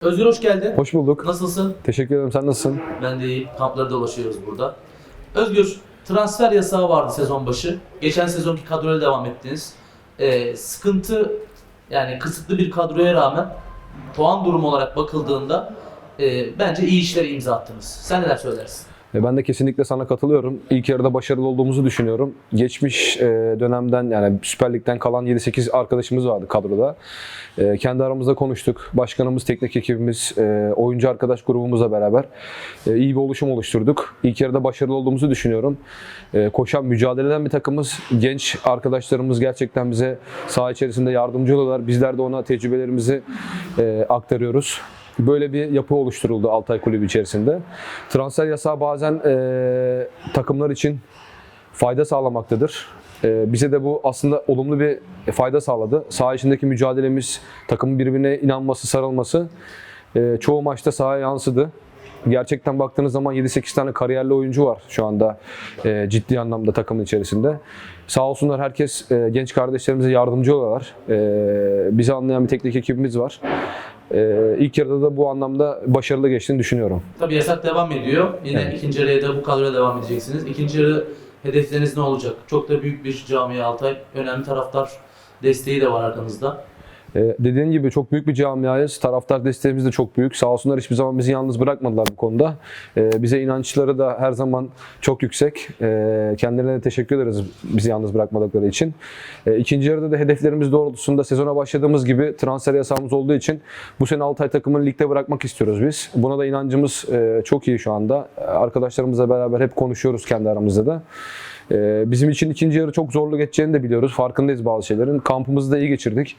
Özgür hoş geldin. Hoş bulduk. Nasılsın? Teşekkür ederim. Sen nasılsın? Ben de iyiyim. Kampları dolaşıyoruz burada. Özgür, transfer yasağı vardı sezon başı. Geçen sezonki kadroya devam ettiniz. Ee, sıkıntı, yani kısıtlı bir kadroya rağmen puan durumu olarak bakıldığında e, bence iyi işlere imza attınız. Sen neler söylersin? Ben de kesinlikle sana katılıyorum. İlk yarıda başarılı olduğumuzu düşünüyorum. Geçmiş e, dönemden yani Süper Lig'den kalan 7-8 arkadaşımız vardı kadroda. E, Kendi aramızda konuştuk. Başkanımız, teknik ekibimiz, e, oyuncu arkadaş grubumuzla beraber iyi bir oluşum oluşturduk. İlk yarıda başarılı olduğumuzu düşünüyorum. E, Koşan, mücadele eden bir takımız. Genç arkadaşlarımız gerçekten bize saha içerisinde yardımcı oluyorlar. Bizler de ona tecrübelerimizi aktarıyoruz. Böyle bir yapı oluşturuldu Altay Kulübü içerisinde. Transfer yasağı bazen e, takımlar için fayda sağlamaktadır. E, bize de bu aslında olumlu bir fayda sağladı. Saha içindeki mücadelemiz, takımın birbirine inanması, sarılması e, çoğu maçta sahaya yansıdı. Gerçekten baktığınız zaman 7-8 tane kariyerli oyuncu var şu anda e, ciddi anlamda takımın içerisinde. Sağ olsunlar herkes e, genç kardeşlerimize yardımcı oluyorlar. E, bizi anlayan bir teknik ekibimiz var. E, ilk yarıda da bu anlamda başarılı geçtiğini düşünüyorum. Tabii yasak devam ediyor. Yine Evet. ikinci yarıya da bu kadroya devam edeceksiniz. İkinci yarı hedefleriniz ne olacak? Çok da büyük bir camia Altay. Önemli taraftar desteği de var arkanızda. Ee, dediğin gibi çok büyük bir camiayız. Taraftar desteğimiz de çok büyük. Sağ olsunlar hiçbir zaman bizi yalnız bırakmadılar bu konuda. Ee, bize inançları da her zaman çok yüksek. Ee, kendilerine de teşekkür ederiz bizi yalnız bırakmadıkları için. Ee, ikinci yarıda da hedeflerimiz doğrultusunda sezona başladığımız gibi transfer yasağımız olduğu için bu sene Altay takımını ligde bırakmak istiyoruz biz. Buna da inancımız e, çok iyi şu anda. Arkadaşlarımızla beraber hep konuşuyoruz kendi aramızda da. Ee, Bizim için ikinci yarı çok zorlu geçeceğini de biliyoruz. Farkındayız bazı şeylerin. Kampımızı da iyi geçirdik.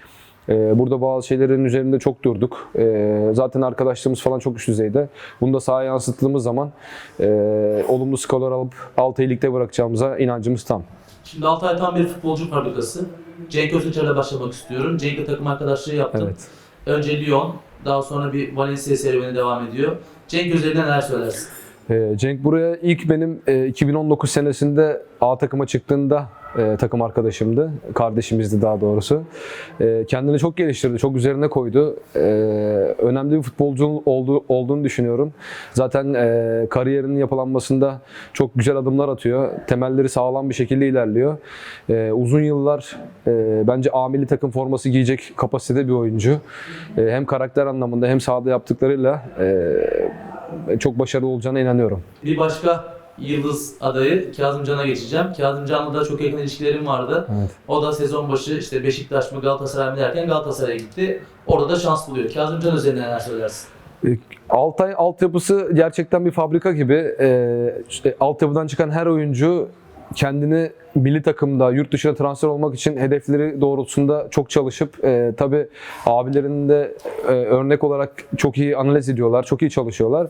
Ee, Burada bazı şeylerin üzerinde çok durduk. Ee, Zaten arkadaşlığımız falan çok üst düzeyde. Bunu da sahaya yansıttığımız zaman e, olumlu skorlar alıp Altay'ı ligde bırakacağımıza inancımız tam. Şimdi Altay tam bir futbolcu fabrikası. Cenk Özüçer'le başlamak istiyorum. Cenk'le takım arkadaşlığı yaptım. Evet. Önce Lyon, daha sonra bir Valencia serüveni devam ediyor. Cenk üzerinde neler söylersin? Ee, Cenk buraya ilk benim e, 2019 senesinde A takıma çıktığında e, takım arkadaşımdı. Kardeşimizdi daha doğrusu. E, kendini çok geliştirdi, çok üzerine koydu. E, önemli bir futbolcu olduğu, olduğunu düşünüyorum. Zaten e, kariyerinin yapılanmasında çok güzel adımlar atıyor. Temelleri sağlam bir şekilde ilerliyor. E, uzun yıllar e, bence A milli takım forması giyecek kapasitede bir oyuncu. E, hem karakter anlamında hem sahada yaptıklarıyla e, çok başarılı olacağına inanıyorum. Bir başka yıldız adayı Kazım Can'a geçeceğim. Kazım Can'la da çok yakın ilişkilerim vardı. Evet. O da sezon başı işte Beşiktaş mı Galatasaray mı derken Galatasaray'a gitti. Orada da şans buluyor. Kazım Can üzerinde neler söylersin? E, Altay altyapısı gerçekten bir fabrika gibi. Ee, işte altyapıdan çıkan her oyuncu kendini milli takımda yurt dışına transfer olmak için hedefleri doğrultusunda çok çalışıp e, tabi abilerinin de e, örnek olarak çok iyi analiz ediyorlar, çok iyi çalışıyorlar.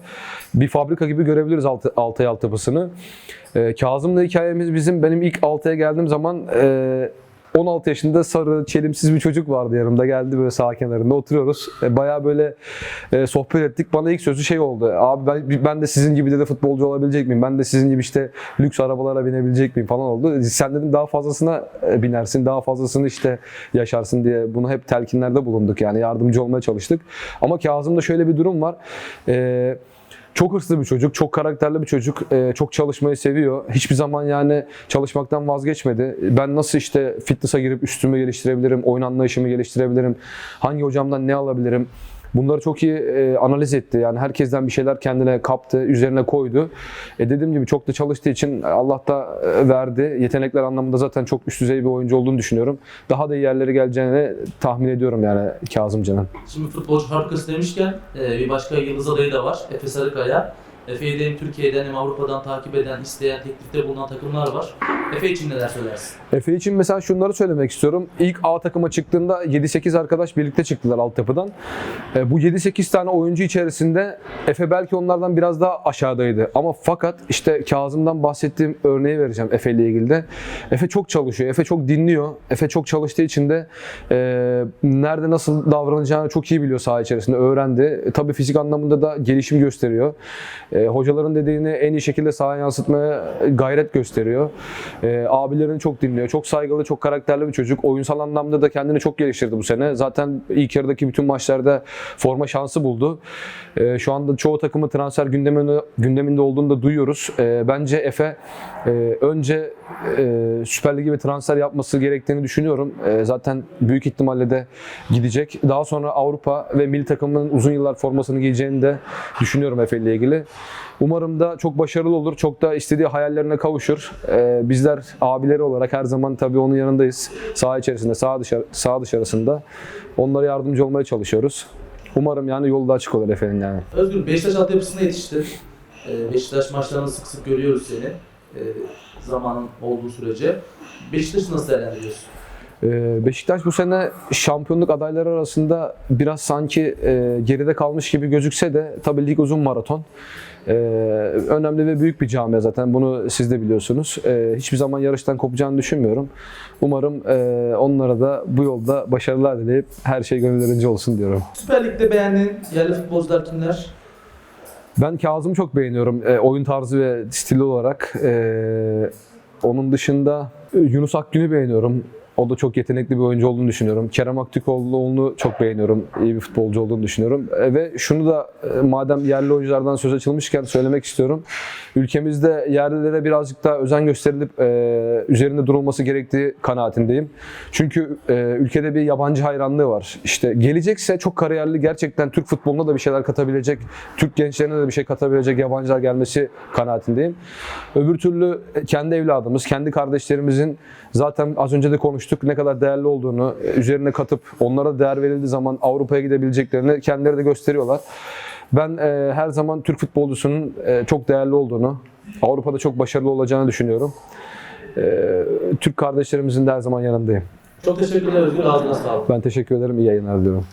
Bir fabrika gibi görebiliriz Alt- Altay altyapısını. E, Kazım'la hikayemiz bizim benim ilk Altay'a geldiğim zaman e, 16 yaşında sarı, çelimsiz bir çocuk vardı yanımda. Geldi böyle sağ kenarında oturuyoruz. E, bayağı böyle e, sohbet ettik. Bana ilk sözü şey oldu. Abi ben, ben de sizin gibi de futbolcu olabilecek miyim? Ben de sizin gibi işte lüks arabalara binebilecek miyim falan oldu. Sen dedim daha fazlasına e, binersin, daha fazlasını işte yaşarsın diye bunu hep telkinlerde bulunduk. Yani yardımcı olmaya çalıştık. Ama Kazım'da şöyle bir durum var. Eee çok hırslı bir çocuk, çok karakterli bir çocuk, e, çok çalışmayı seviyor. Hiçbir zaman yani çalışmaktan vazgeçmedi. Ben nasıl işte fitness'a girip üstümü geliştirebilirim, oyun anlayışımı geliştirebilirim, hangi hocamdan ne alabilirim? Bunları çok iyi e, analiz etti. Yani herkesten bir şeyler kendine kaptı, üzerine koydu. E, dediğim gibi çok da çalıştığı için Allah da e, verdi. Yetenekler anlamında zaten çok üst düzey bir oyuncu olduğunu düşünüyorum. Daha da iyi yerlere geleceğini tahmin ediyorum yani Kazımcan'ın. Şimdi futbolcu fabrikası demişken e, bir başka yıldız adayı da var. Efe Sarıkaya. Efe'yi hem Türkiye'den hem Avrupa'dan takip eden, isteyen, teklifte bulunan takımlar var. Efe için neler söylersin? Efe için mesela şunları söylemek istiyorum. İlk A takıma çıktığında 7-8 arkadaş birlikte çıktılar altyapıdan. E, bu 7-8 tane oyuncu içerisinde Efe belki onlardan biraz daha aşağıdaydı. Ama fakat işte Kazım'dan bahsettiğim örneği vereceğim Efe ile ilgili de. Efe çok çalışıyor. Efe çok dinliyor. Efe çok çalıştığı için de e, nerede nasıl davranacağını çok iyi biliyor saha içerisinde. Öğrendi. E, tabii fizik anlamında da gelişim gösteriyor. E, hocaların dediğini en iyi şekilde sahaya yansıtmaya gayret gösteriyor. E, abilerini çok dinliyor. Çok saygılı, çok karakterli bir çocuk. Oyunsal anlamda da kendini çok geliştirdi bu sene. Zaten ilk yarıdaki bütün maçlarda forma şansı buldu. E, şu anda çoğu takımı transfer gündeminde, gündeminde olduğunu da duyuyoruz. E, bence Efe e, önce e, Süper Lig'e bir transfer yapması gerektiğini düşünüyorum. E, zaten büyük ihtimalle de gidecek. Daha sonra Avrupa ve milli takımın uzun yıllar formasını giyeceğini de düşünüyorum Efe ile ilgili. Umarım da çok başarılı olur. Çok da istediği hayallerine kavuşur. E, bizler abileri olarak her zaman tabii onun yanındayız. Saha içerisinde, saha dışarı, saha dışarısında. Onlara yardımcı olmaya çalışıyoruz. Umarım yani yolu da açık olur Efe'nin yani. Özgür Beşiktaş altyapısına yetişti. Beşiktaş maçlarını sık sık görüyoruz seni. Ee, zamanın olduğu sürece. Beşiktaş'ı nasıl değerlendiriyorsun? Ee, Beşiktaş bu sene şampiyonluk adayları arasında biraz sanki e, geride kalmış gibi gözükse de tabii lig uzun maraton. Önemli ve büyük bir camia zaten bunu siz de biliyorsunuz. Hiçbir zaman yarıştan kopacağını düşünmüyorum. Umarım e, onlara da bu yolda başarılar dileyip her şey gönüllerince olsun diyorum. Süper Lig'de beğendiğin yerli futbolcular kimler? Ben Kazım'ı çok beğeniyorum e, oyun tarzı ve stili olarak. E, onun dışında e, Yunus Akgün'ü beğeniyorum. O da çok yetenekli bir oyuncu olduğunu düşünüyorum. Kerem Aktürkoğlu'nu çok beğeniyorum. İyi bir futbolcu olduğunu düşünüyorum. E, ve şunu da e, madem yerli oyunculardan söz açılmışken söylemek istiyorum. Ülkemizde yerlilere birazcık daha özen gösterilip e, üzerinde durulması gerektiği kanaatindeyim. Çünkü ülkede bir yabancı hayranlığı var. İşte gelecekse çok kariyerli gerçekten Türk futboluna da bir şeyler katabilecek, Türk gençlerine de bir şey katabilecek yabancılar gelmesi kanaatindeyim. Öbür türlü kendi evladımız, kendi kardeşlerimizin zaten az önce de konuştuk ne kadar değerli olduğunu e, üzerine katıp onlara değer verildiği zaman Avrupa'ya gidebileceklerini kendileri de gösteriyorlar. Ben e, her zaman Türk futbolcusunun e, çok değerli olduğunu, Avrupa'da çok başarılı olacağını düşünüyorum. E, Türk kardeşlerimizin de her zaman yanındayım. Çok teşekkürler Özgür. Ağzına sağlık. Ben teşekkür ederim. İyi yayınlar diliyorum.